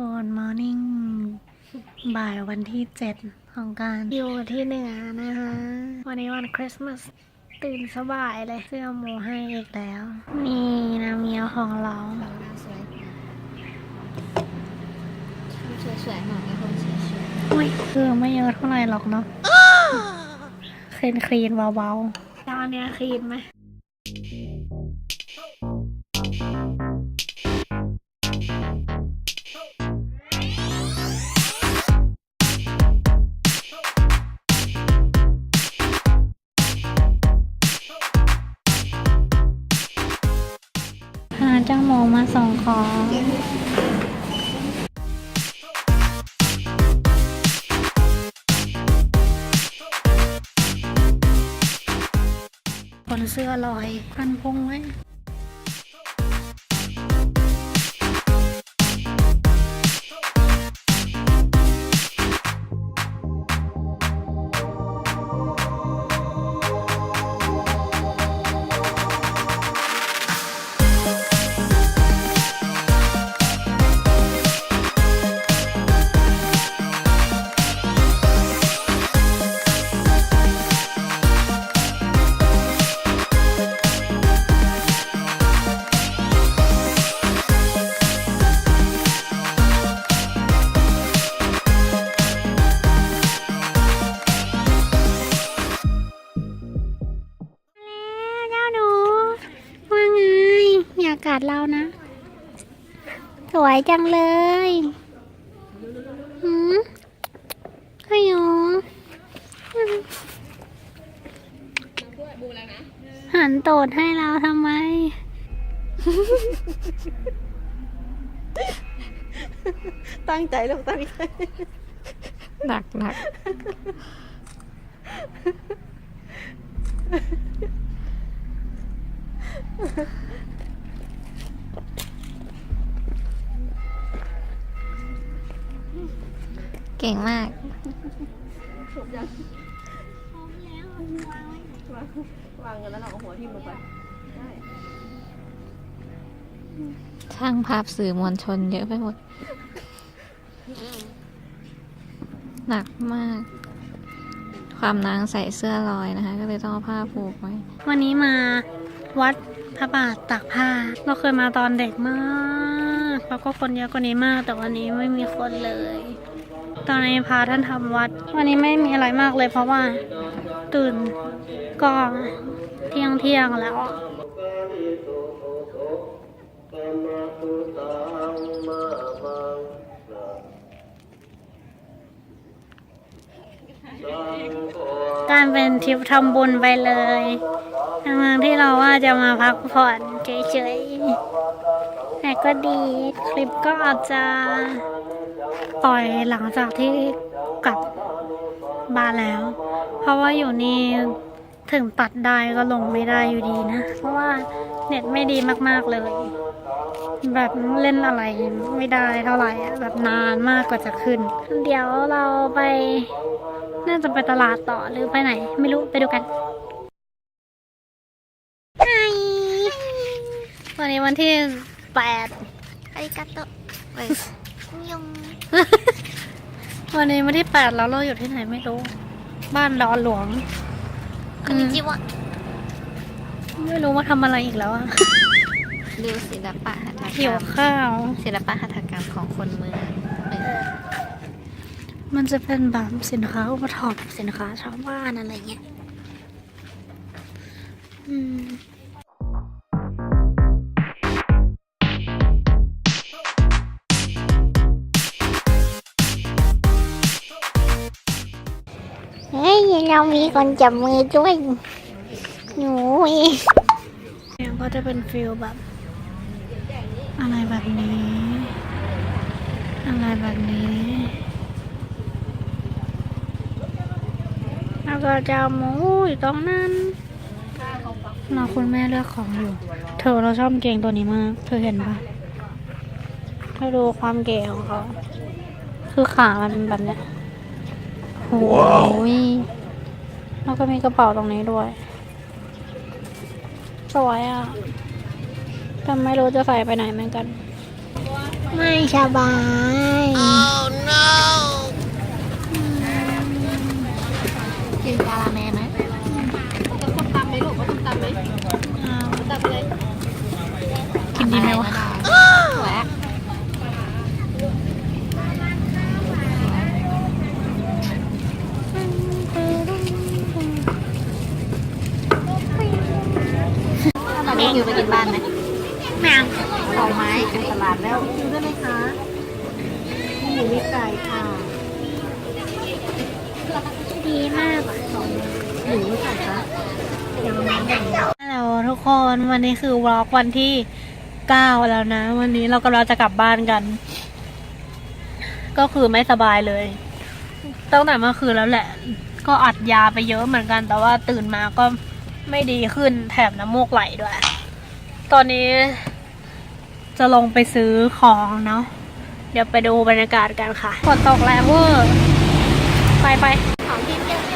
Good morning บ่ายวันที่ 7 ของการอยู่ที่เหนือนะคะ วันนี้วันคริสต์มาสตื่นสบายเลย เสื้อหมูให้อีกแล้ว นี่น้ำเงี้ยวของเราสวยชุดสวยๆหน่อยให้คนสวยอุ้ยคือไม่เยอะเท่าไหร่หรอกเนาะคลีนคลีนเบาๆแล้วอันเนี้ยคลีนไหม คนเสื้อลอยพันพุงไว้ วยจังเลยหืมขยอหันโตดให้เราทำไม ตั้งใจลูกตั้งใจ หนักหนัก ก่งมากวางเงินแล้วเราเอาหัวทิ่มลงไปได้ช่างภาพสื่อมวลชนเยอะไปหมด หนักมาก ความนางใส่เสื้อลอยนะคะ ก็เลยต้องเอาผ้าผูกไว้ วันนี้มาวัดพระบาทตากผ้า เราเคยมาตอนเด็กมาก แล้วก็คนเยอะกว่านี้มาก แต่วันนี้ไม่มีคนเลย ตอนนี้พาท่านทำวัด วันนี้ไม่มีอะไรมากเลยเพราะว่า ตื่นก็เที่ยงเที่ยงแล้วการเป็นทริปทำบุญไปเลยทั้งที่เราว่าจะมาพักผ่อนเฉยๆแต่ก็ดี คลิปก็อาจจะ ปล่อยหลังจากที่กลับบ้านแล้ว เพราะว่าอยู่นี่ถึงตัดได้ก็ลงไม่ได้อยู่ดีนะ เพราะว่าเน็ตไม่ดีมากๆเลย แบบเล่นอะไรไม่ได้เท่าไหร่อะแบบนานมากกว่าจะขึ้น เดี๋ยวเราไป น่าจะไปตลาดต่อหรือไปไหน ไม่รู้ไปดูกันไฮวันนี้วันที่แปดอาริกาโตะเอ้ ยยงวันนี้วันที่แปดแล้วเราอยู่ที่ไหนไม่รู้ บ้านดอนหลวงคอนนิจิวะไม่รู้ว่าทำอะไรอีกแล้วอะดูศิลปะหัตถกหิรวรมข้าว ศิลปะหัตถกรรมของคนเมืองเออมันจะเป็นแบบสินค้าอุปทานสินค้าชาวบ้านอะไรเงี้ย อืม เรามีคนจับมือด้วย หนูเองเนี่ยก็จะเป็นฟิลแบบ อะไรแบบนี้ อะไรแบบนี้ แล้วก็จะเอาหมูอยู่ตรงนั้นเราคุณแม่เลือกของอยู่ เธอเราชอบเกงตัวนี้มาก เธอเห็นปะเธอดูความเก๋ของเขา คือขามันเป็นแบบเนี้ยโอ้ย แล้วก็มีกระเป๋าตรงนี้ด้วย สวยอะแต่ไม่รู้จะใส่ไปไหนเหมือนกัน ไม่สบาย oh no กินกาลาแมไหม ตลาดแล้วดูได้ไหมคะนี่หมูมีไก่ค่ะดีมากหมูมีไก่คะยังไม่แบ่งฮัลโหลทุกคนวันนี้คือวอล์กวันที่เก้าแล้วนะ วันนี้เรากำลังจะกลับบ้านกัน ก็คือไม่สบายเลยตั้งแต่เมื่อคืนแล้วแหละ ก็อัดยาไปเยอะเหมือนกัน แต่ว่าตื่นมาก็ไม่ดีขึ้นแถมน้ำมูกไหลด้วย ตอนนี้ จะลงไปซื้อของเนาะ เดี๋ยวไปดูบรรยากาศกันค่ะ ฝนตกแล้วเวอร์ ไปไปของที่เปรี้ยว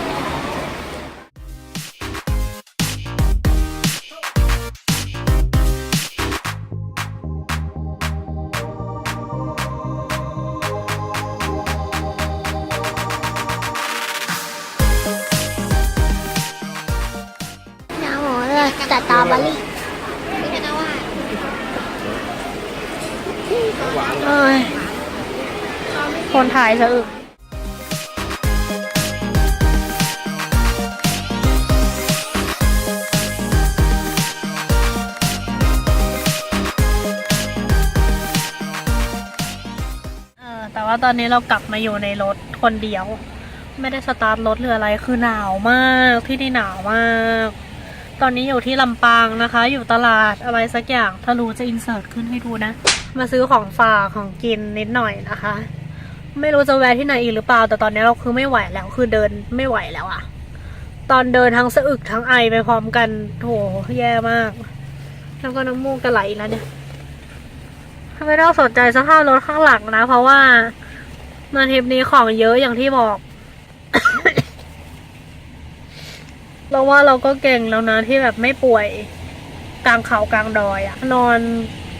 สตรอเบอรี่ไม่ใช่นะว่า เอ้ย คนถ่ายสะอึกเออแต่ว่าตอนนี้เรากลับมาอยู่ในรถคนเดียว ไม่ได้สตาร์ทรถหรืออะไรคือหนาวมากที่นี่หนาวมาก ตอนนี้อยู่ที่ลำปางนะคะ อยู่ตลาดอะไรสักอย่าง ถ้ารู้จะอินเสิร์ตขึ้นให้ดูนะ มาซื้อของฝากของกินนิดหน่อยนะคะ ไม่รู้จะแวะที่ไหนอีกหรือเปล่า แต่ตอนนี้เราคือไม่ไหวแล้วคือเดินไม่ไหวแล้วอะตอนเดินทั้งสะอึกทั้งไอไปพร้อมกันโถแย่มากแล้วก็น้ำมูกจะไหลแล้วเนี่ยไม่ต้องสนใจสภาพรถข้างหลังนะ เพราะว่ามาทริปนี้ของเยอะอย่างที่บอก เราว่าเราก็เก่งแล้วนะที่แบบไม่ป่วยกลางเขากลางดอยอะนอน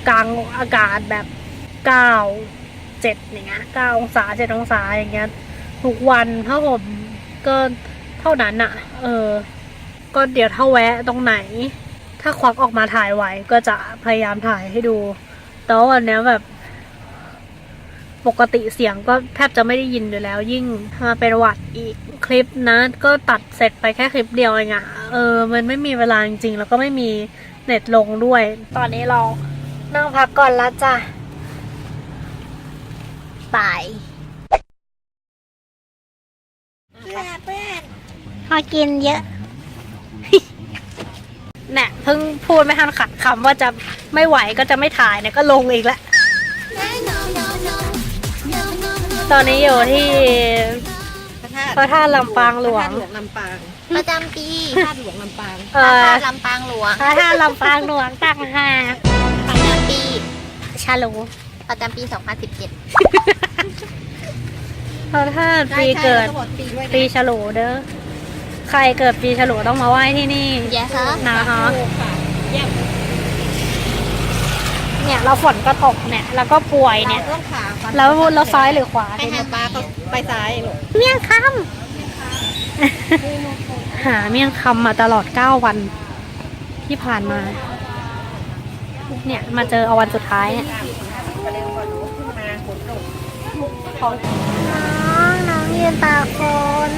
กลางอากาศแบบก้าว เจ็ดอย่างเงี้ยเก้าองศาเจ็ดองศาอย่างเงี้ยทุกวันถ้าผมก็เท่านั้นอะเออ ก็เดี๋ยวถ้าแวะตรงไหน ถ้าควักออกมาถ่ายไหวก็จะพยายามถ่ายให้ดู แต่ว่าวันนี้แบบปกติเสียงก็แทบจะไม่ได้ยินอยู่แล้ว ยิ่งมาเป็นวัดอีกคลิปนะ ก็ตัดเสร็จไปแค่คลิปเดียวเองอะเออ มันไม่มีเวลาจริงๆแล้วก็ไม่มีเน็ตลงด้วย ตอนนี้เรานั่งพักก่อนล้วจ้ะ บายเพื่อนเพื่อนพอกินเยอะเนี่ยเพิ่งพูดไม่ทันขัดคำว่าจะไม่ไหวก็จะไม่ถ่ายเนี่ยก็ลงอีกแล้วตอนนี้อยู่ที่พระธาตุพระธาตุลำปางหลวพระธางตุหลวงลำปาง ประจำปีพระธาตุหลวงลำปางเอพระอธาตุลำปางหลวงพระธาตุลำปางหลวงต่างหากประจำปีชาลู ประจำปี 2017พระธาตุปีเกิดใช่ใช่แล้วบอกปีด้วยนะปีฉลูเด้อ ใครเกิดปีฉลูต้องมาไหว้ที่นี่ yes sir นะคะถูกค่ะเยี่ยมเนี่ยเราฝนก็ตกเนี่ย แล้วก็ป่วยเนี่ย ต้องขาฟันแล้วเราซ้ายหรือขวาให้ทางปลาเขาไปซ้ายลูกเมี่ยงคำหาเมี่ยงคำมาตลอด9วันที่ผ่านมา เนี่ยมาเจอเอาวันสุดท้ายเนี่ย น้องน้องยืนตากฝน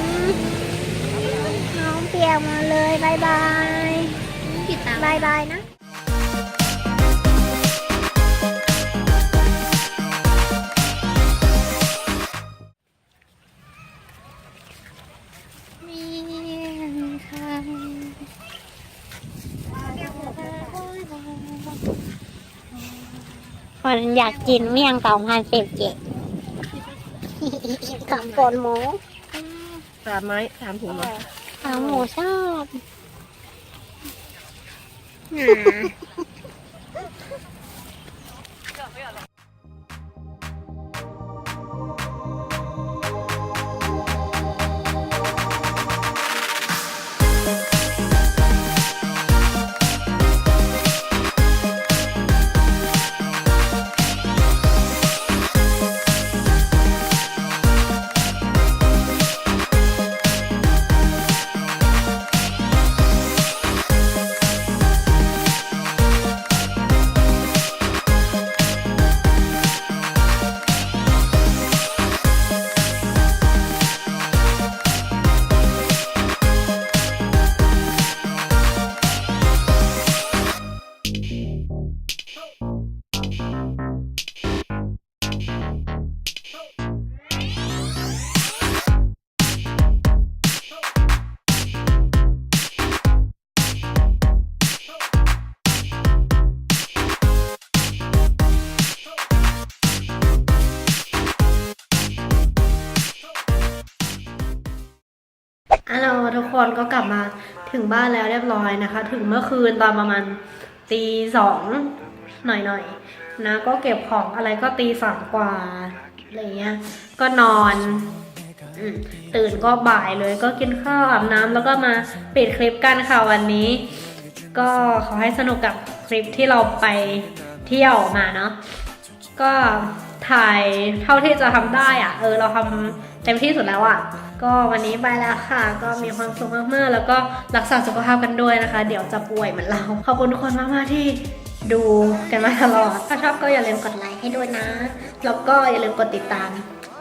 น้องเปียกมาเลยบายบายบายบายนะ คนอยากกินเมี่ยงสองพันสิบเจ็ดกับฝนหมูสามไม้สามถุงเหรอสาวหมูชอบ คนก็กลับมาถึงบ้านแล้วเรียบร้อยนะคะ ถึงเมื่อคืนตอนประมาณตีสองหน่อยๆนะก็เก็บของอะไรก็ตีสามกว่าอะไรเงี้ยก็นอนตื่นก็บ่ายเลยก็กินข้าวอาบน้ำแล้วก็มาปิดคลิปกันค่ะวันนี้ ก็ขอให้สนุกกับคลิปที่เราไปเที่ยวมาเนาะก็ถ่ายเท่าที่จะทำได้อะเออเราทำเต็มที่สุดแล้วอะ ก็วันนี้ไปแล้วค่ะ ก็มีความสุขมากๆ แล้วก็รักษาสุขภาพกันด้วยนะคะ เดี๋ยวจะป่วยเหมือนเรา ขอบคุณทุกคนมากๆที่ดูกันมาตลอด ถ้าชอบก็อย่าลืมกดไลค์ให้ด้วยนะ แล้วก็อย่าลืมกดติดตาม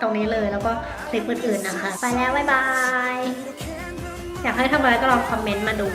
ตรงนี้เลย แล้วก็คลิปอื่นๆนะคะ ไปแล้ว บ๊ายบาย อยากให้ทำอะไรก็ลองคอมเมนต์มาดู